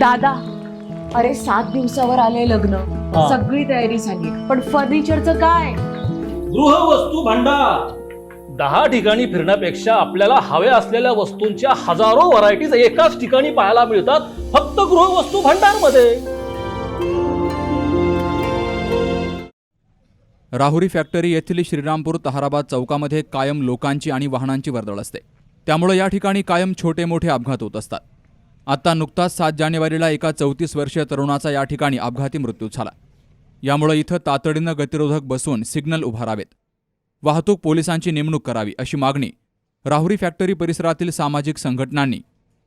दादा अरे सात दिवसावर आले लग्न. हा. सगळी तयारी झाली. पण फर्निचरचं काय? गृहवस्तू भांडार. दहा ठिकाणी फिरण्यापेक्षा आपल्याला हव्या असलेल्या वस्तूंच्या हजारो व्हरायटीज एकाच ठिकाणी पाहायला मिळतात फक्त गृहवस्तू भांडारमध्ये राहुरी फॅक्टरी येथील श्रीरामपूर तहाराबाद चौकामध्ये कायम लोकांची आणि वाहनांची वर्दळ असते. त्यामुळे या ठिकाणी कायम छोटे मोठे अपघात होत असतात. आता नुकताच सात जानेवारीला एका चौतीस वर्षीय तरुणाचा या ठिकाणी अपघाती मृत्यू झाला. यामुळे इथं तातडीनं गतिरोधक बसवून सिग्नल उभारावेत. वाहतूक पोलिसांची नेमणूक करावी अशी मागणी राहुरी फॅक्टरी परिसरातील सामाजिक संघटनांनी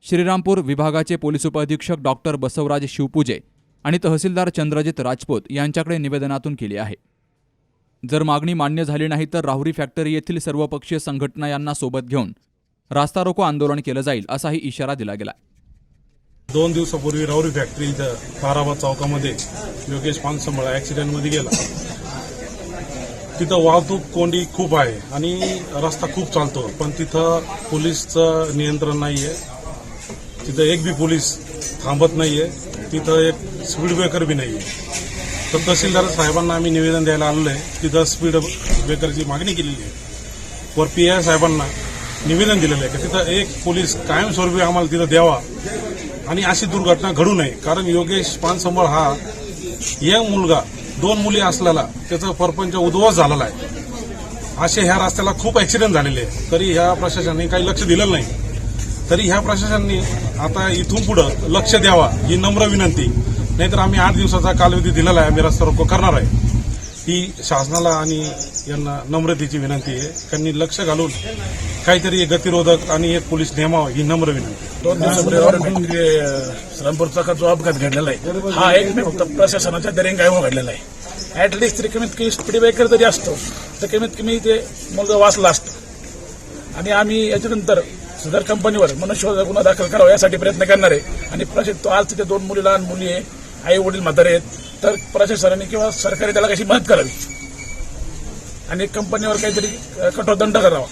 श्रीरामपूर विभागाचे पोलीस उपअधीक्षक डॉक्टर बसवराज शिवपूजे आणि तहसीलदार चंद्रजित राजपूत यांच्याकडे निवेदनातून केली आहे. जर मागणी मान्य झाली नाही तर राहुरी फॅक्टरी येथील सर्वपक्षीय संघटना यांना सोबत घेऊन रास्ता रोको आंदोलन केलं जाईल असाही इशारा दिला गेला. दोन दिवसापूर्वी राऊरी फॅक्टरी इथं ताराबाद चौकामध्ये योगेश पानसंबळा ॲक्सिडेंटमध्ये गेला. तिथं वाहतूक कोंडी खूप आहे आणि रस्ता खूप चालतो पण तिथं पोलीसचं नियंत्रण नाही आहे तिथं एक बी पोलीस थांबत नाही आहे तिथं एक स्पीड ब्रेकर बी नाही आहे तर तहसीलदार साहेबांना आम्ही निवेदन द्यायला आलेलं आहे तिथं स्पीड ब्रेकरची मागणी केलेली आहे. वर पी आय साहेबांना निवेदन दिलेलं आहे की तिथं एक पोलीस कायमस्वरूपी आम्हाला तिथं द्यावा. आणि अशी दुर्घटना घडू नये. कारण योगेश पानसंबळ हा यंग मुलगा दोन मुली असलेला त्याचा परपंच उद्ध्वस्त झालेला आहे. असे ह्या रस्त्याला खूप ऍक्सिडेंट झालेले आहे तरी ह्या प्रशासनाने काही लक्ष दिलेलं नाही. तरी ह्या प्रशासनाने आता इथून पुढं लक्ष द्यावा ही नम्र विनंती. नाहीतर आम्ही आठ दिवसाचा कालावधी दिलेला आहे. आम्ही रस्ता रोको करणार आहे. ही शासनाला आणि यांना नम्रतेची विनंती आहे. त्यांनी लक्ष घालून काहीतरी एक गतिरोधक आणि एक पोलीस नेमावा ही नम्र विनंती. दोन दिवसापूर्वी श्रीरामपूरचा जो अपघात घडलेला आहे हा एक फक्त प्रशासनाच्या दरेंगाईमुळे हो घडलेला आहे. ऍटलिस्ट तरी कमीत कमी स्पीड ब्रेकर जरी असतो तर कमीत कमी ते मुलगा वाचला असतं. आणि आम्ही याच्यानंतर सदर कंपनीवर मनुष्यवध गुन्हा दाखल करावा यासाठी प्रयत्न करणार आहे. आणि प्रशासन तो आज तिथे दोन मुली लहान मुली आहे आई वडील म्हातारे आहेत तर प्रशासनाने किंवा सरकारने त्याला कशी मदत करावी? आणि कंपनीवर काहीतरी कठोर दंड करावा.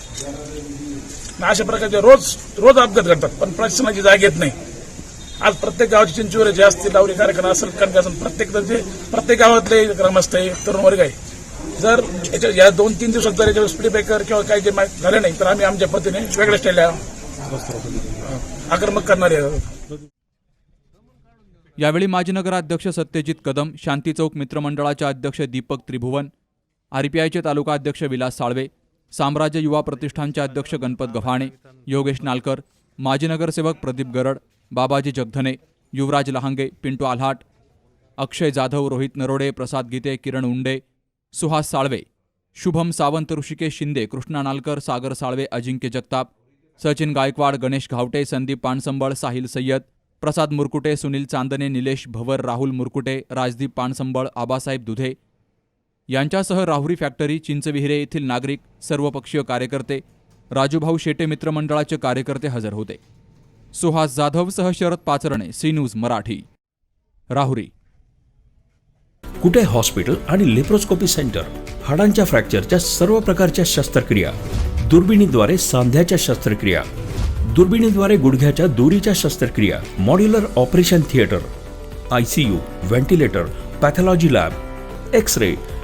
अशा प्रकारचे रोज रोज अपघात घडतात. पण प्रशासनाची जाग येत नाही. आज प्रत्येक गावाची चिंचवरे जे असतील लावणी कार्यक्रम असेल कणक असेल प्रत्येक प्रत्येक गावातले ग्रामस्थ आहे तरुण वर्ग आहे. जर याच्या या दोन तीन दिवसात जर याच्यावर स्पीड ब्रेकर किंवा काही जे झाले नाही तर आम्ही आमच्या पद्धतीने वेगळ्या स्टाईलला आक्रमक करणारे यावेळी माजी नगराध्यक्ष सत्यजित कदम शांती चौक मित्रमंडळाचे अध्यक्ष दीपक त्रिभुवन आरपीआयचे तालुका अध्यक्ष विलास साळवे साम्राज्य युवा प्रतिष्ठानचे अध्यक्ष गणपत गव्हाणे योगेश नालकर माजी नगरसेवक प्रदीप गरड बाबाजी जगधने युवराज लहांगे पिंटू आल्हाट अक्षय जाधव रोहित नरोडे प्रसाद गीते किरण उंडे सुहास साळवे शुभम सावंत ऋषिकेश शिंदे कृष्णा नालकर सागर साळवे अजिंक्य जगताप सचिन गायकवाड गणेश घावटे संदीप पानसंबळ साहिल सय्यद प्रसाद मुरकुटे सुनील चांदने निलेश भवर राहुल मुरकुटे राजदीप पानसंबळ आबासाहेब दुधे यांच्यासह राहुरी फॅक्टरी चिंचविहिरे येथील नागरिक सर्वपक्षीय कार्यकर्ते राजूभाऊ शेटे मित्रमंडळाचे कार्यकर्ते हजर होते. Suhas जाधवसह Sharad Pacharne C news Marathi. Rahuri. Kute hospital आणि लेप्रोस्कोपी सेंटर? हाडांच्या फ्रॅक्चरच्या सर्व प्रकारच्या शस्त्रक्रिया. दुर्बिणीद्वारे सांध्याच्या शस्त्रक्रिया. दुर्बिणीद्वारे गुडघ्याच्या दोरीच्या शस्त्रक्रिया. Modular operation theatre. I C U ventilator pathology lab. X ray